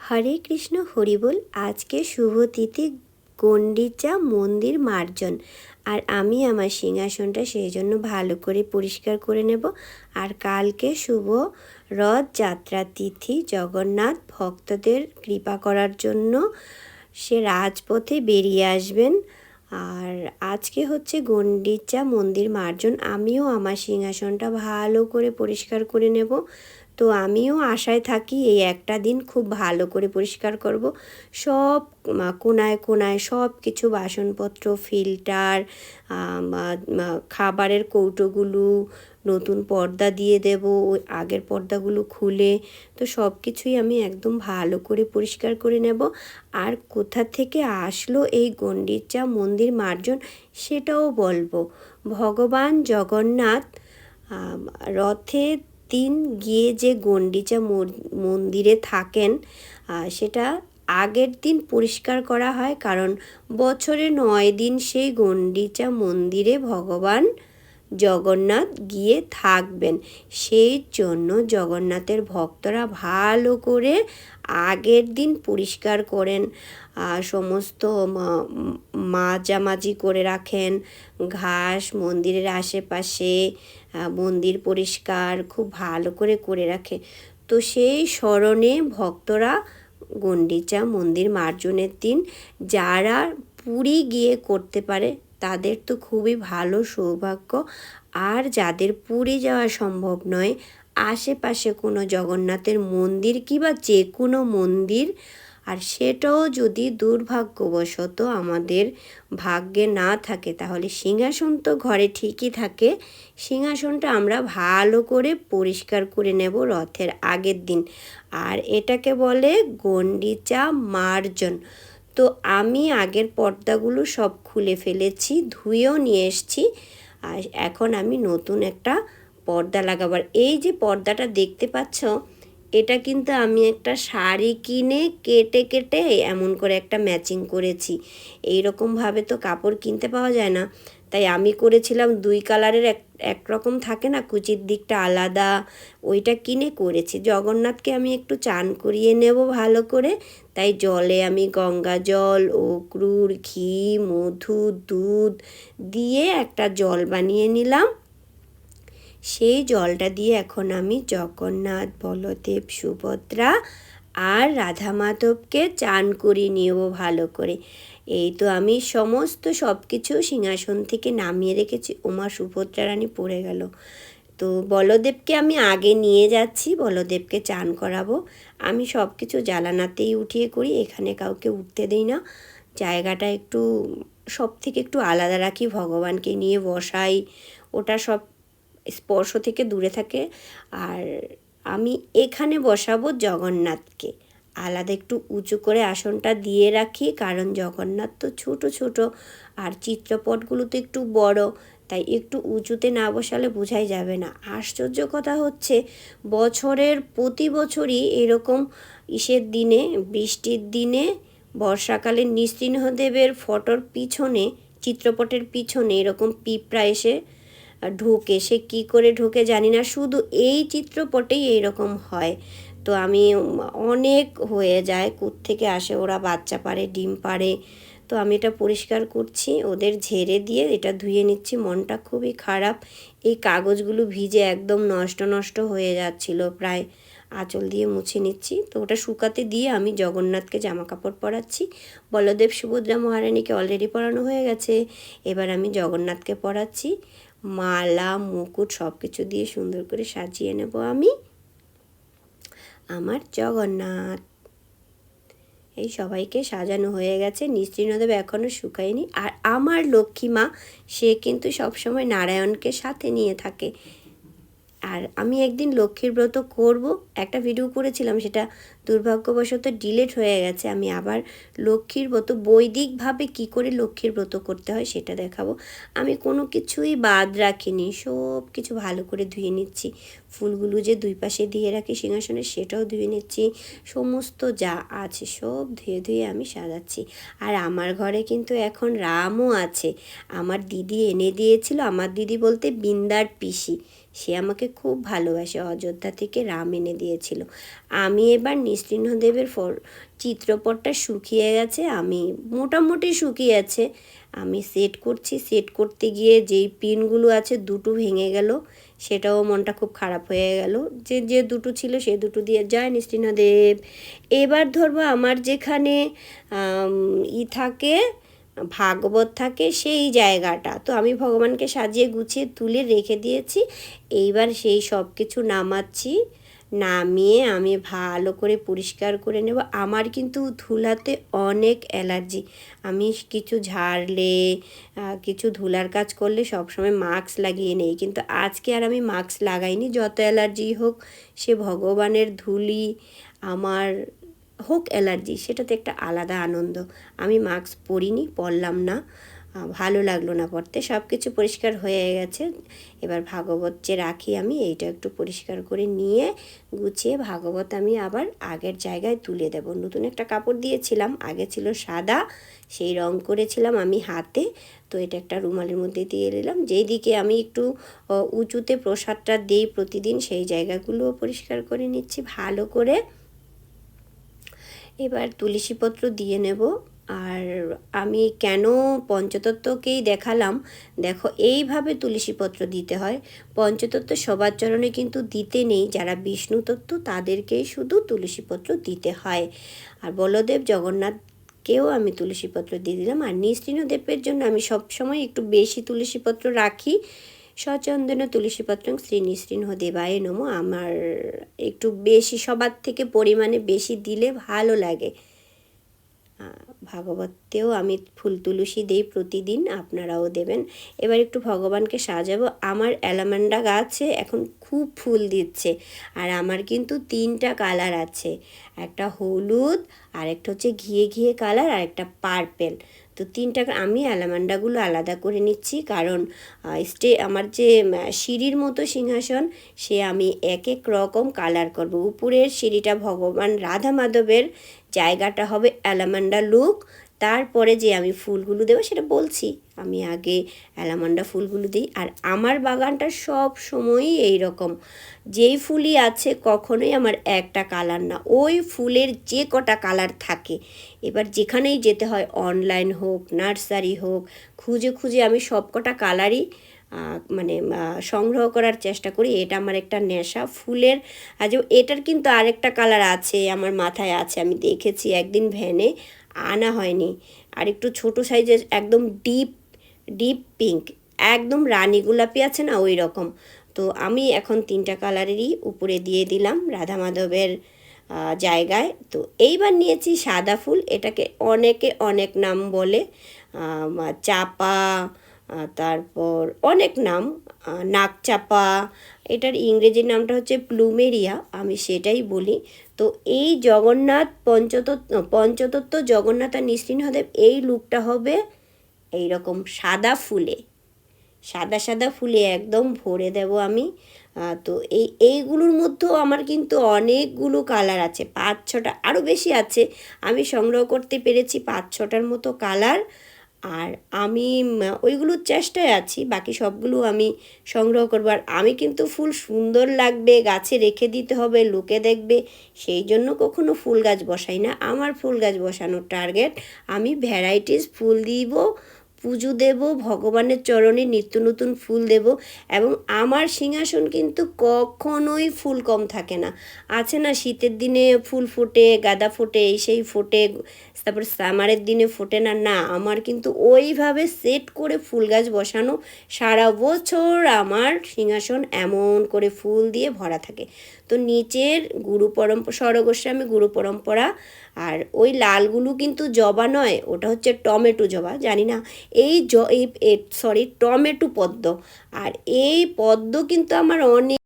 হরে কৃষ্ণ হরিবোল আজকে শুভ তিথি গণ্ডিচা মন্দির মার্জন। আর আমি আমার সিংহাসনটা সেই জন্য ভালো করে পরিষ্কার করে নেব। আর কালকে শুভ রথযাত্রা তিথি, জগন্নাথ ভক্তদের কৃপা করার জন্য সে রাজপথে বেরিয়ে আসবেন। আর আজকে হচ্ছে গণ্ডিচা মন্দির মার্জন। আমিও আমার সিংহাসনটা ভালো করে পরিষ্কার করে নেব। তো আমিও আশায় থাকি এই একটা দিন খুব ভালো করে পরিষ্কার করব। সব কোনায় কোনায় সব কিছু বাসনপত্র, ফিল্টার খাবারের কৌটোগুলো, নতুন পর্দা দিয়ে দেব, ওই আগের পর্দাগুলো খুলে, তো সব কিছুই আমি একদম ভালো করে পরিষ্কার করে নেব। আর কোথা থেকে আসলো এই গণ্ডিচা মন্দির মার্জন সেটাও বলব। ভগবান জগন্নাথ রথে দিন গিয়ে যে গণ্ডিচা মন্দিরে থাকেন সেটা আগের দিন পরিষ্কার করা হয়, কারণ বছরে নয় দিন সেই গণ্ডিচা মন্দিরে ভগবান জগন্নাথ গিয়ে থাকবেন। সেই জন্য জগন্নাথের ভক্তরা ভালো করে আগের দিন পরিষ্কার করেন সমস্ত মাজামাজি করে রাখেন। ঘাস মন্দিরের আশেপাশে মন্দির পরিষ্কার খুব ভালো করে করে রাখে। তো সেই স্মরণে ভক্তরা গণ্ডিচা মন্দির মার্জনের দিন যারা পুরী গিয়ে করতে পারে তাদের তো খুবই ভালো সৌভাগ্য। আর যাদের পুরী যাওয়া সম্ভব নয়, আশেপাশে কোনো জগন্নাথের মন্দির কিংবা যে কোনো মন্দির, আর সেটাও যদি দুর্ভাগ্যবশত আমাদের ভাগ্যে না থাকে, তাহলে সিংহাসন তো ঘরে ঠিকই থাকে। সিংহাসনটা আমরা ভালো করে পরিষ্কার করে নেব রথের আগের দিন। আর এটাকে বলে গন্ডিচা মার্জন। তো আমি আগের পর্দাগুলো সব খুলে ফেলেছি, ধুয়েও নিয়ে এসছি আর এখন আমি নতুন একটা পর্দা লাগাবার এই যে পর্দাটা দেখতে পাচ্ছ এটা কিন্তু আমি একটা শাড়ি কিনে কেটে কেটে এমন করে একটা ম্যাচিং করেছি। এই রকমভাবে তো কাপড় কিনতে পাওয়া যায় না। তাই আমি করেছিলাম দুই কালারের এক, একরকম থাকে না, কুচির দিকটা আলাদা, ওইটা কিনে করেছি। জগন্নাথকে আমি একটু চান করিয়ে নেব ভালো করে। তাই জলে আমি গঙ্গা জল, অক্রুর ঘি, মধু, দুধ দিয়ে একটা জল বানিয়ে নিলাম। সেই জলটা দিয়ে এখন আমি জগন্নাথ, বলদেব, সুভদ্রা আর রাধা মাধবকে চান করিয়ে নিয়েব ভালো করে। এই তো আমি সমস্ত সব কিছু সিংহাসন থেকে নামিয়ে রেখেছি। ওমা সুভদ্রা রানী পড়ে গেল। তো বলদেবকে আমি আগে নিয়ে যাচ্ছি, বলদেবকে চান করাবো। আমি সব কিছু জ্বালানাতেই উঠিয়ে করি, এখানে কাউকে উঠতে দিই না। জায়গাটা একটু সব থেকে একটু আলাদা রাখি, ভগবানকে নিয়ে বসাই। ওটা সব স্পর্শ থেকে দূরে থাকে। আর আমি এখানে বসাবো জগন্নাথকে। আলাদা একটু উঁচু করে আসনটা দিয়ে রাখি, কারণ জগন্নাথ তো ছোট ছোট। আর চিত্রপটগুলো তো একটু বড়, তাই একটু উঁচুতে না বসালে বোঝাই যাবে না। আশ্চর্য কথা হচ্ছে, বছরের প্রতি বছরই এরকম ইসের দিনে, বৃষ্টির দিনে, বর্ষাকালে নৃসিংহদেবের ফটোর পিছনে, চিত্রপটের পিছনে এরকম পিঁপড়া এসে ঢোকে। সে কি করে ঢোকে জানি না। শুধু এই চিত্রপটেই এইরকম হয়। তো আমি অনেক হয়ে যায়। থেকে আসে? ওরা বাচ্চা পারে, ডিম পারে। তো আমি এটা পরিষ্কার করছি। ওদের ঝেড়ে দিয়ে এটা ধুয়ে নিচ্ছি। মনটা খুবই খারাপ। এই কাগজগুলো ভিজে একদম নষ্ট নষ্ট হয়ে যাচ্ছিল প্রায়। আঁচল দিয়ে মুছে নিচ্ছি। তো ওটা শুকাতে দিয়ে আমি জগন্নাথকে জামা কাপড় পরাচ্ছি। বলদেব সুভদ্রা মহারানীকে অলরেডি পরানো হয়ে গেছে। এবার আমি জগন্নাথকে পরাচ্ছি। মালা, মুকুট সব কিছু দিয়ে সুন্দর করে সাজিয়ে নেব আমি। আমার জগন্নাথ। এই সবাইকে সাজানো হয়ে গেছে। নৃসিংহদেব এখনও শুকায়নি। আর আমার লক্ষ্মী মা, সে কিন্তু সবসময় নারায়ণকে সাথে নিয়ে থাকে। আর আমি একদিন লক্ষ্মীর ব্রত করব, একটা ভিডিও করেছিলাম, সেটা দুর্ভাগ্যবশত ডিলেট হয়ে গেছে। আমি আবার লক্ষ্মীর ব্রত, বৈদিকভাবে কি করে লক্ষ্মীর ব্রত করতে হয় সেটা দেখাবো। আমি কোনো কিছুই বাদ রাখিনি সব কিছু ভালো করে ধুয়ে নিচ্ছি। ফুলগুলো যে দুই পাশে দিয়ে রাখি সিংহাসনে, সেটাও ধুয়ে নিচ্ছি। সমস্ত যা আছে সব ধুয়ে ধুয়ে আমি সাজাচ্ছি। আর আমার ঘরে কিন্তু এখন রামও আছে। আমার দিদি এনে দিয়েছিল, আমার দিদি বলতে বিন্দার পিসি। সে আমাকে খুব ভালোবাসে। অযোধ্যা থেকে রাম এনে দিয়েছিল। আমি এবার নৃসিংহদেবের চিত্রপটটা শুকিয়ে গেছে, আমি মোটামুটি শুকিয়েছে আমি সেট করছি, সেট করতে গিয়ে যেই পিনগুলো আছে দুটো ভেঙে গেল, সেটাও মনটা খুব খারাপ হয়ে গেল। যে যে দুটো ছিল সে দুটো দিয়ে যায় নৃসিংহদেব এবার ধরবো আমার যেখানে ই থাকে ভাগবত থাকে সেই জায়গাটা। তো আমি ভগবানকে সাজিয়ে গুছিয়ে তুলে রেখে দিয়েছি। এইবার সেই সব কিছু নামাচ্ছি, নামিয়ে আমি ভালো করে পরিষ্কার করে নেব। আমার কিন্তু ধুলাতে অনেক অ্যালার্জি। আমি কিছু ঝাড়লে কিছু ধুলার কাজ করলে সবসময় মাস্ক লাগিয়ে নেই। কিন্তু আজকে আর আমি মাস্ক লাগাইনি। যত অ্যালার্জি হোক, সে ভগবানের ধুলি আমার হোক অ্যালার্জি, সেটাতে একটা আলাদা আনন্দ। আমি মাস্ক পরিনি, পরলাম না। ভালো লাগল না পড়তে সব কিছু পরিষ্কার হয়ে গেছে। এবার ভাগবত যে রাখি আমি। এইটা একটু পরিষ্কার করে নিয়ে গুছিয়ে ভাগবত আমি আবার আগের জায়গায় তুলে দেব। নতুন একটা কাপড় দিয়েছিলাম। আগে ছিল সাদা, সেই রং করেছিলাম আমি হাতে। তো এটা একটা রুমালের মধ্যে দিয়ে দিলাম। যেই দিকে আমি একটু উঁচুতে প্রসাদটা দিই প্রতিদিন, সেই জায়গাগুলোও পরিষ্কার করে নিচ্ছি ভালো করে। এবার তুলসীপত্র দিয়ে নেব। আর আমি কেন পঞ্চতত্ত্বকেই দেখালাম? দেখো, এইভাবে তুলসীপত্র দিতে হয়। পঞ্চতত্ত্ব সবার চরণে কিন্তু দিতে নেই। যারা বিষ্ণু তত্ত্ব তাদেরকেই শুধু তুলসীপত্র দিতে হয়। আর বলদেব জগন্নাথকেও আমি তুলসীপত্র দিয়ে দিলাম। আর নৃসিংহদেবের জন্য আমি সবসময় একটু বেশি তুলসীপত্র রাখি। সচন্দন তুলসীপত্র শ্রী নৃসিংহ দেবায় নম। আমার একটু বেশি, সবার থেকে পরিমাণে বেশি দিলে ভালো লাগে। ভাগবতেও আমি ফুল তুলসী দিই প্রতিদিন, আপনারাও দেবেন। এবার একটু ভগবানকে সাজাবো। আমার অ্যালামান্ডা গাছে এখন খুব ফুল দিচ্ছে, আর আমার কিন্তু তিনটা কালার আছে। একটা হলুদ আর একটা হচ্ছে ঘিয়ে ঘিয়ে কালার আর একটা পার্পেল। তো তিনটা আমি অ্যালামান্ডাগুলো আলাদা করে নিচ্ছি। কারণ স্টে, আমার যে সিঁড়ির মতো সিংহাসন, সে আমি এক এক রকম কালার করব। উপরের সিঁড়িটা ভগবান রাধা মাধবের, জায়গাটা হবে অ্যালামান্ডা লুক তারপরে যে আমি ফুলগুলো দেবো সেটা বলছি। আমি আগে অ্যালামান্ডা ফুলগুলো দিই। আর আমার বাগানটা সব সময়ই এই রকম যেই ফুলই আছে কখনোই আমার একটা কালার না। ওই ফুলের যে কটা কালার থাকে। এবার যেখানেই যেতে হয়, অনলাইন হোক, নার্সারি হোক, খুঁজে খুঁজে আমি সব কটা কালারই মানে সংগ্রহ করার চেষ্টা করি। এটা আমার একটা নেশা। ফুলের, আজ এটার কিন্তু আরেকটা কালার আছে, আমার মাথায় আছে। আমি দেখেছি একদিন ভ্যানে আনা হয়নি। আর একটু ছোটো সাইজের একদম ডিপ ডিপ পিঙ্ক, একদম রানি গোলাপি আছে না ওই রকম তো আমি এখন তিনটা কালারেরই উপরে দিয়ে দিলাম রাধা মাধবের জায়গায়। তো এইবার নিয়েছি সাদা ফুল, এটাকে অনেকে অনেক নাম বলে চাপা তারপর অনেক নাম নাকচাপা এটার ইংরেজি নামটা হচ্ছে প্লুমেরিয়া, আমি সেটাই বলি। তো এই জগন্নাথ পঞ্চতত্ত্ব পঞ্চতত্ত্ব জগন্নাথ আর নৃসিংহদেব এই লুকটা হবে এই রকম সাদা ফুলে। সাদা সাদা ফুলে একদম ভরে দেব আমি। তো এই, এইগুলোর মধ্যেও আমার কিন্তু অনেকগুলো কালার আছে, পাঁচ ছটা আরও বেশি আছে। আমি সংগ্রহ করতে পেরেছি পাঁচ ছটার মতো কালার। আর আমি ওইগুলোর চেষ্টায় আছি, বাকি সবগুলো আমি সংগ্রহ করব। আর আমি কিন্তু ফুল সুন্দর লাগবে, গাছে রেখে দিতে হবে, লোকে দেখবে। সেই জন্য কখনো ফুল গাছ বসাই না। আমার ফুল গাছ বসানোর টার্গেট আমি ভ্যারাইটিস ফুল দিব পুজো দেব, ভগবানের চরণে নিত্য নতুন ফুল দেব এবং আমার সিংহাসন কিন্তু কখনোই ফুল কম থাকে না। আছে না শীতের দিনে ফুল ফোটে, গাঁদা ফোটে এই সেই ফোটে, তারপর সামারের দিনে ফোটে না না, আমার কিন্তু ওইভাবে সেট করে ফুল গাছ বসানো সারা বছর আমার সিংহাসন এমন করে ফুল দিয়ে ভরা থাকে। তো নিচের গুরু পরম্পরা স্বরগোস্বামী গুরু পরম্পরা আর ওই লালগুলো কিন্তু জবা নয়, ওটা হচ্ছে টমেটো জবা, জানি না এই জ এই সরি টমেটো পদ্ম। আর এই পদ্ম কিন্তু আমার অনেক